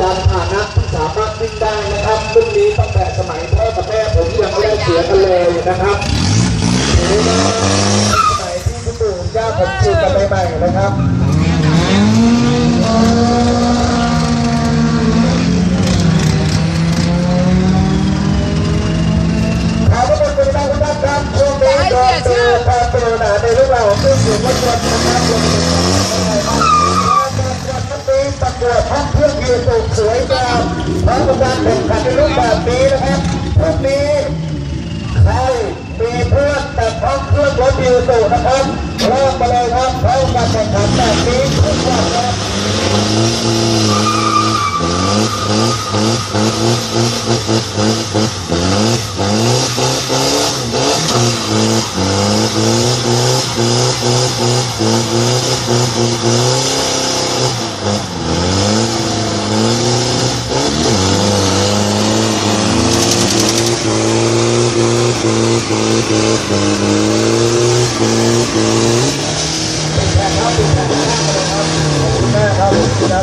ยานพาหนะที่สามารถวิ่งได้นะครับรุ่นนี้ตั้งแต่สมัยพ่อกับแม่ผมยังไม่ได้เสียกันเลยนะครับนี่นะสมัยที่คุณปู่ย่าผมปลูกกันใหม่ๆนะครับขอบพระคุณเป็นท่านผู้ท่านครับช่วงนี้ก็คือความปรารถนาในเรื่องราวของเครื่องดื่มวัตถุนะครับรวมถึงการประกวด นี้ประกวดห้องเครื่องยืนสูงสวยงามพร้อมกับการแข่งขันในรูปแบบนี้นะครับพรุ่งนี้ใครมีเพื่อนแต่ห้องเครื่องรถยืนสูงนะครับเริ่มมาเลยครับเข้าการแข่งขันแบบนี้ทุกวันครับแม่ ครั